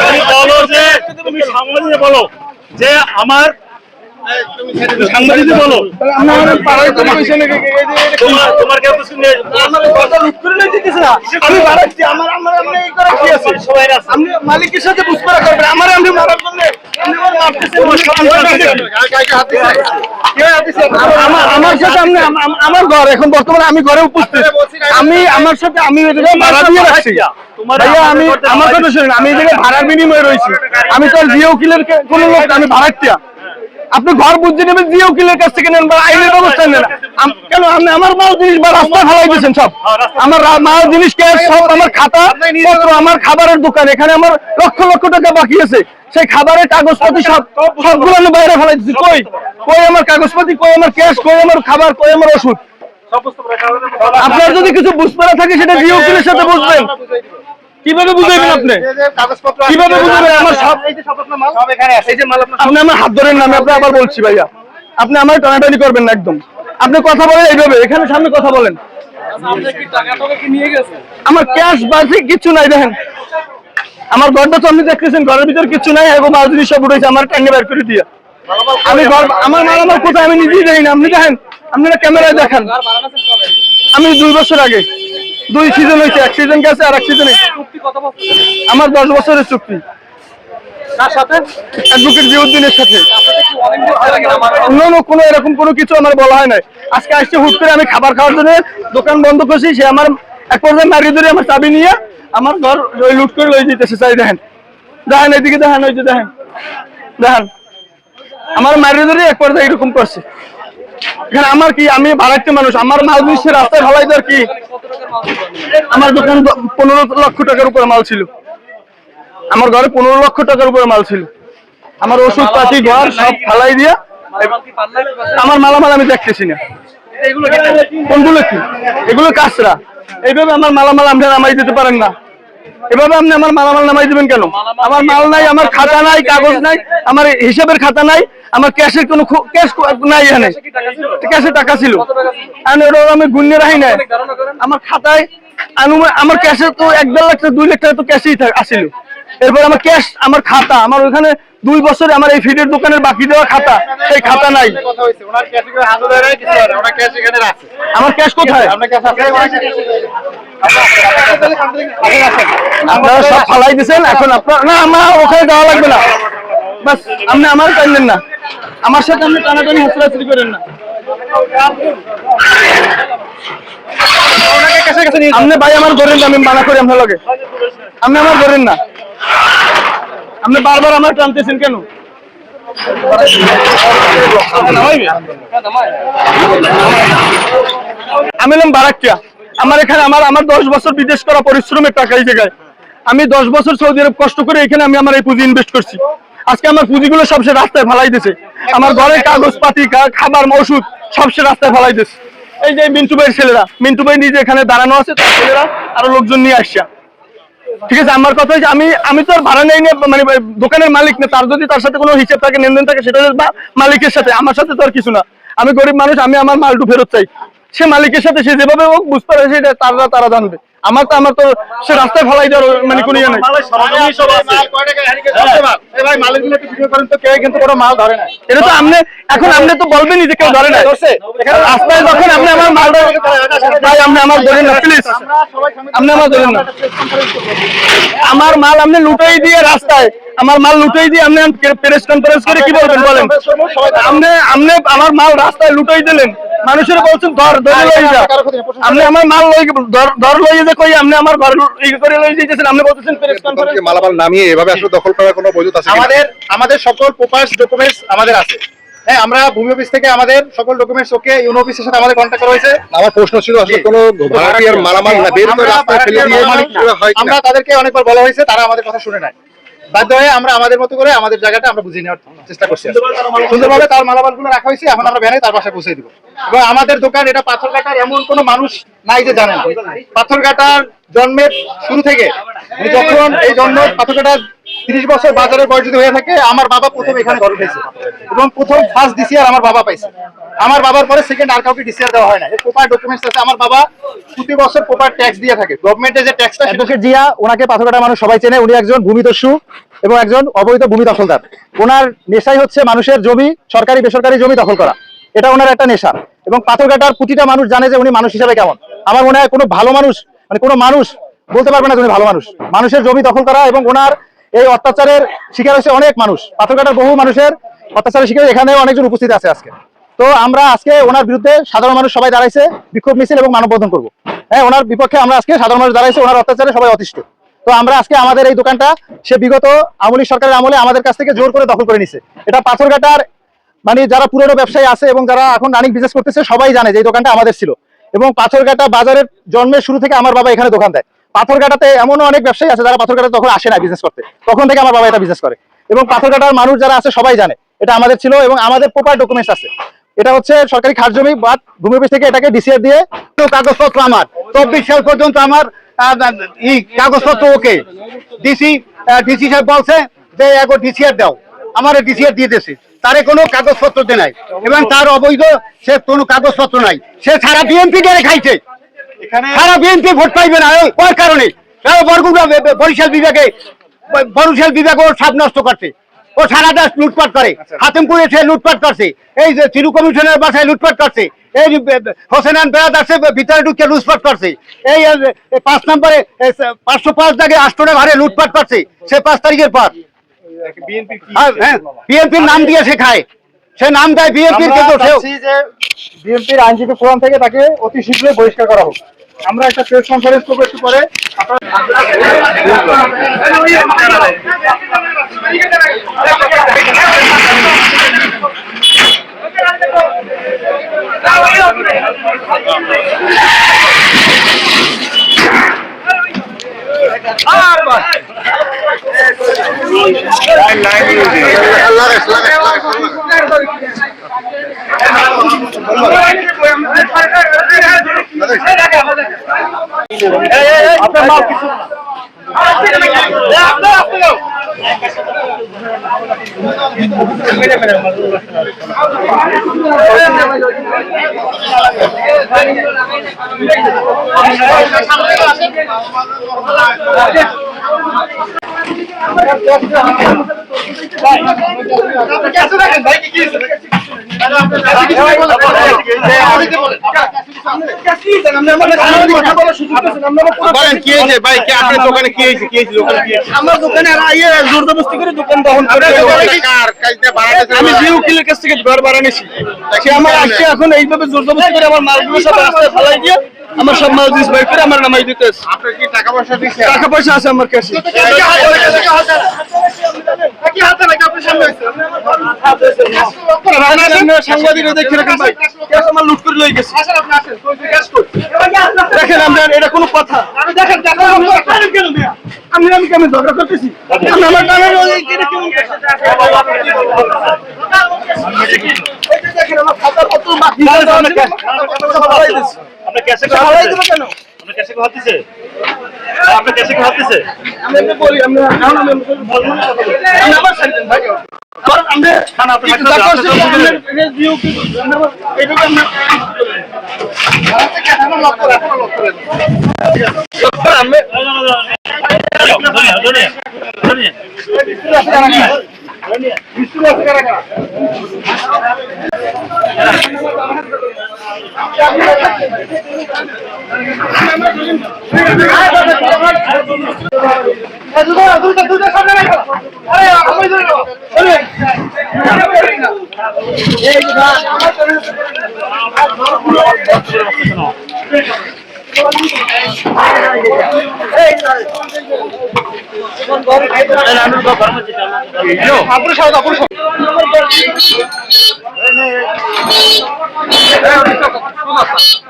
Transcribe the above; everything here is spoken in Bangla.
আমি বলো যে তুমি সাংবাদিক বলো যে আমার সাংবাদিক বলো। তোমার তোমার কেউ কিছু নেই। আমি বাড়াচ্ছি আমার আমার আপনি এই করে কি আছে? সবাই আছে আপনি মালিকের সাথে বুঝপাড়া করবেন আমার আপনি মারার জন্য আমার মারতেছেন আমার আমার সাথে আপনি আম- আম- আমার ঘর এখন বর্তমানে আমি ঘরে উপস্থিত। আমি আমার সাথে আমি ভাড়া দিয়ে রাখছি। ভাইয়া আমি আমার কথা শুনুন আমি এদিকে ভাড়ার বিনিময়ে রয়েছি। আমি তো জিও উকিলের কে- লোক আমি ভাড়াটিয়া আপনি ঘর বুঝতে নেবেন জিও উকিলের কাছ থেকে নেন বা আইনের ব্যবস্থা নেন। কেন আপনি আমার মাল জিনিস বা রাস্তায় ফেলাই দিয়েছেন সব? আমার মাল জিনিস সব আমার খাতা আমার খাবারের দোকান এখানে আমার লক্ষ লক্ষ টাকা বাকি আছে। সেই খাবারের কাগজপাতি সব সবগুলো আমি বাইরে ফেলাই দিচ্ছি কই? কই আমার কাগজপাতি কই আমার ক্যাশ কই আমার খাবার কই আমার ওষুধ? আপনার যদি কিছু বুঝতে না থাকে সেটা জিও উকিলের সাথে বুঝবেন। কীভাবে বুঝাইবেন আপনি? কীভাবে বুঝাবেন আমার সব আপনি আমার হাত ধরেন না আমি আপনি আবার বলছি ভাইয়া। আপনি আমার টানাটানি করবেন না একদম। আপনি কথা বলেন এইভাবে এখানে সামনে কথা বলেন। আমার ক্যাশ বাসি কিছু নাই দেখেন। আমার ঘরটা তো আপনি দেখতেছেন ঘরের ভিতর কিছু নাই এবং মাল জিনিস সব উঠেছে আমার টাঙ্গে বের করে দিয়া। আমি ঘর আমার মাল আমার কোথায়? আমি নিজেই জানি না। আপনি দেখেন আপনারা ক্যামেরায় দেখেন। আমি দুই বছর আগে। দুই সিজন হয়েছে এক সিজন গেছে আর এক সিজনে আমার দশ বছরের চুক্তি। অ্যাডভোকেট জিউদ্দিনের সাথে। অন্য কোনো এরকম কোনো কিছু আমার বলা হয় নাই। আজকে আসছে হুট করে আমি খাবার খাওয়ার জন্য দোকান বন্ধ করছি সে আমার এক পর্যায়ে মারিয়ে ধরে আমার চাবি নিয়ে আমার ঘর ওই লুট করে যেতেছে চাই দেখেন। দেখেন এদিকে দেখেন ওই যে দেখেন। দেখেন আমার মারিয়ে ধরে এক পর্যায়ে এরকম করছে। এখানে আমার কি আমি ভাড়াটে মানুষ আমার মাল জিনিসের রাস্তায় ভালাই দেওয়ার কি আমার দোকান পনেরো লক্ষ টাকার উপরে মাল ছিল। আমার ঘরে পনেরো লক্ষ টাকার উপরে মাল ছিল। আমার ওষুধ পাতি, ঘর সব ফালাই দিয়া আমার মালামাল আমি দেখতেছি না। কোনগুলো কি? এগুলো কাঁচরা। এইভাবে আমার মালামাল আমরা নামাই দিতে পারেন না। এভাবে আপনি আমার মালামাল নামাই দিবেন কেন? আমার মাল নাই আমার খাতা নাই কাগজ নাই আমার হিসাবের খাতা নাই আমার ক্যাশের কোনো ক্যাশ নাই এখানে। ক্যাশে টাকা ছিল? আমি গুণ্যে রাখি নাই। আমার খাতায় আমার ক্যাশে তো এক দেড় লাখ টাকা, দুই লাখ টাকা তো ক্যাশেই আসিল। এরপর আমার ক্যাশ আমার খাতা আমার ওখানে দুই বছরে আমার এই ফিডের দোকানের বাকি দেওয়া খাতা সেই খাতা নাই। আমার ক্যাশ কোথায়? আপনারা সব ফালাই দিয়েছেন এখন আপনার না আমার ওখানে যাওয়া লাগবে না। বাস আপনি আমার টানলেন না। আমার সাথে আপনি টানাটানি হাসরাহাসরি করেন না। আপনি ভাই আমার ধরেন না আমি মানা করি আপনার লগে। আপনি আমার ধরেন না। আপনি বারবার আমার টানতেছেন কেন? আমি এলাম বারাক্কিয়া। আমার এখানে আমার আমার দশ বছর বিদেশ করা পরিশ্রমের টাকা এই জায়গায়। আমি দশ বছর সৌদি আরব কষ্ট করে এখানে আমি আমার এই পুঁজি ইনভেস্ট করছি। আজকে আমার পুঁজিগুলো সব সে রাস্তায় ফেলাই দিছে। আমার ঘরের কাগজপাতি খাবার, ওষুধ সব সে রাস্তায় ফেলাই দিছে। এই যে মিন্টু ভাইয়ের ছেলেরা। মিন্টু ভাই নিজে এখানে দাঁড়ানো আছে, তার ছেলেরা আরও লোকজন নিয়ে আসছে। ঠিক আছে, আমার কথা হচ্ছে আমি আমি তো আর ভাড়া নেই না মানে দোকানের মালিক না, তার যদি তার সাথে কোনো হিসেব থাকে, লেনদেন থাকে, সেটা মালিকের সাথে, আমার সাথে তো আর কিছু না। আমি গরিব মানুষ, আমি আমার মালটু ফেরত চাই। সে মালিকের সাথে সে যেভাবে হোক, বুঝতে পারে সেটা তারা তারা জানবে। আমার তো আমার তো সে রাস্তায় ফলাই দেওয়ার মানে কোনো ইয়ে নাই। মালের সরঞ্জামই সব আছে। এটা তো আপনি এখন আপনি তো বলবেনই যে কেউ ধরে না। রাস্তায় যখন আপনি আমার মাল ভাই আপনি আমার ধরেন না প্লিজ আপনি আমার ধরেন না। আমার মাল আপনি লুটাই দিয়ে রাস্তায় আমার মাল লুটাই দিয়ে আপনি প্রেস কনফারেন্স করে কি বলবেন বলেন? আপনি আপনি আমার মাল রাস্তায় লুটাই দিলেন। মানুষের বলছেন ধর ধরে লই যা। আপনি আমার মাল লই ধর- ধর লই যে কই আপনি আমার ঘর ই করে লই যাইতেছেন আপনি বলতেছেন প্রেস কনফারেন্স মালামাল নামিয়ে এভাবে আসলে দখল করার কোনো বৈধতা আছে আমাদের আমাদের সকল প্রপার্স ডকুমেন্টস আমাদের আছে। হ্যাঁ আমরা ভূমি অফিস থেকে আমাদের সকল ডকুমেন্টস ওকে ইউনো অফিসের সাথে আমাদের কন্ট্যাক্ট করা হয়েছে। আমার প্রশ্ন ছিল আসলে কোনো ভাড়াটিয়ার মালামাল না বের করে আমরা রাস্তায় ফেলে দিয়ে আমরা কিনা? তাদেরকে অনেকবার বলা হয়েছে তারা আমাদের কথা শুনে নাই। বাধ্য হয়ে আমরা আমাদের মতো করে আমাদের জায়গাটা আমরা বুঝিয়ে নেওয়ার চেষ্টা করছি সুন্দরভাবে তার মালামালগুলো রাখা হয়েছে, এখন আমরা ভ্যানে তার পাশে পৌঁছে দিব। এবং আমাদের দোকান, এটা পাথর কাটার এমন কোনো মানুষ নাই যে জানেন। পাথর কাটার জন্মের শুরু থেকে উনি যখন এই জন্ম পাথর কাটার তিরিশ বছর বাজারের বয়স যদি হয়ে থাকে, আমার বাবা প্রথম এখানে ঘর উঠেছে এবং প্রথম ফার্স্ট ডিসিআর আমার বাবা পাইছে। আমার বাবার পরে সেকেন্ড আর কাউকে ডিসিআর দেওয়া হয় না এর প্রপার ডকুমেন্টস আছে। আমার বাবা প্রতি বছর প্রপার ট্যাক্স দিয়ে থাকে। গভর্নমেন্টের যে ট্যাক্সটা অ্যাডভোকেট জিয়া, ওনাকে পাথরঘাটা মানুষ সবাই চেনে। উনি একজন ভূমিদস্যু এবং একজন অবৈধ ভূমি দখলদার। ওনার নেশাই হচ্ছে মানুষের জমি, সরকারি, বেসরকারি জমি দখল করা। এটা ওনার একটা নেশা। এবং পাথরঘাটার প্রতিটা মানুষ জানে যে উনি মানুষ হিসেবে কেমন। আমার মনে হয় কোনো ভালো মানুষ মানে কোনো মানুষ বলতে পারবে না যে উনি ভালো মানুষ। মানুষের জমি দখল করা এবং ওনার এই অত্যাচারের শিকার হচ্ছে অনেক মানুষ। পাথরঘাটার বহু মানুষের অত্যাচারের শিকার এখানে অনেকজন উপস্থিত আছে আজকে। তো আমরা আজকে ওনার বিরুদ্ধে সাধারণ মানুষ সবাই দাঁড়াইছে, বিক্ষোভ মিছিল এবং মানববন্ধন করব। হ্যাঁ ওনার বিপক্ষে আমরা আজকে সাধারণ মানুষ দাঁড়াইছে, ওনার অত্যাচারে সবাই অতিষ্ঠ। তো আমরা আজকে আমাদের এই দোকানটা সে বিগত আমলি সরকারের আমলে আমাদের কাছ থেকে জোর করে দখল করে নিছে। এটা পাথরঘাটার মানে যারা পুরনো ব্যবসায়ী আছে এবং যারা এখন রানিং বিজনেস করতেছে, সবাই জানে যে এই দোকানটা আমাদের ছিল। এবং পাথরঘাটা বাজারের জন্মের শুরু থেকে আমার বাবা এখানে দোকান দেয়। পাথরঘাটাতে এমনও অনেক ব্যবসায়ী আছে যারা পাথর পাথরঘাটা তখন আসে না বিজনেস করতে। তখন থেকে আমার বাবা এটা বিজনেস করে। এবং পাথরঘাটার মানুষ যারা আছে সবাই জানে এটা আমাদের ছিল এবং আমাদের প্রপার ডকুমেন্টস আছে। এটা হচ্ছে সরকারি খাস জমি বা ভূমি অফিস থেকে এটাকে ডিসিআর দিয়ে কাগজপত্র আমার। চব্বিশ সাল পর্যন্ত আমার আহ, ই কাগজপত্র ওকে। ডিসি ডিসি সাহেব বলছে যে এগো ডিসিআর দাও। আমার ডিসিআর দিয়ে দিয়েছে। তারে কোনো কাগজপত্র দেয় নাই। এবং তার অবৈধ সে কোনো কাগজপত্র নাই। সে সারা বিএনপি ধরে খাইছে সারা বিএনপি ভোট পাইবে না ওর কারণে বরগুনা বরিশাল বিভাগে বরিশাল বিভাগে ওর সাপ নষ্ট করছে ও সারা দেশ লুটপাট করে হাতিমপুরে সে লুটপাট করছে এই যে চিরু কমিশনের বাসায় লুটপাট করছে এই যে বে- বে- হোসেনান বেড়াদ আছে ভিতরে ঢুকে লুটপাট করছে এই পাঁচ নম্বরে পাঁচশো পাঁচ দাগে আষ্টটা ঘরে লুটপাট করছে সে পাঁচ তারিখের পর বিএনপি হ্যাঁ বিএনপির নাম দিয়ে সে খায় সে নাম দেয় বিএনপির কিন্তু সেও যে বিএনপির আইনজীবী ফোরাম থেকে তাকে অতি শীঘ্রই বহিষ্কার করা হোক। আমরা একটা প্রেস কনফারেন্স করব একটু পরে। আপনার মাল কিছু আপনার আমার দোকানে আর আইয়ে জোর করে দোকান দখল করে আমি জিও কিলের কাছ থেকে ঘর ভাড়া সে আমার আসছে এখন এইভাবে জোর জবরদস্তি করে আমার মালগুলো সব রাস্তায় ফেলাই দিয়ে আমার সব মাল জিনিস বের করে আমার নামাই দিতে টাকা পয়সা টাকা পয়সা আছে আমার কাছে ভাই দেখেন আমরা এটা কোনো কথা আমি কেমন ঝগড়া করতেছি আমার? দেখেন আমার খাতার কত বাকি আমার ক্যাশে ফালাই দিবে কেন? আপনার ক্যাশে হাত দিছে আপনার ক্যাশে হাত দিছে আমি এমনি বলি, আমি- এখন আমি এমনি বলি, ভালো মনে কথা বলি। আমি আমার দেন, ভাই। আমার- আমি- খান, আপনি একটু আপনি করছি, খান, আমি- আমি view কি করছি? আমি আমার- এইটুকু আমি- আমি- ধনিয়া ধনিয়া ধনিয়া আপনার সাথে আপনার সাথে Ha ha ha!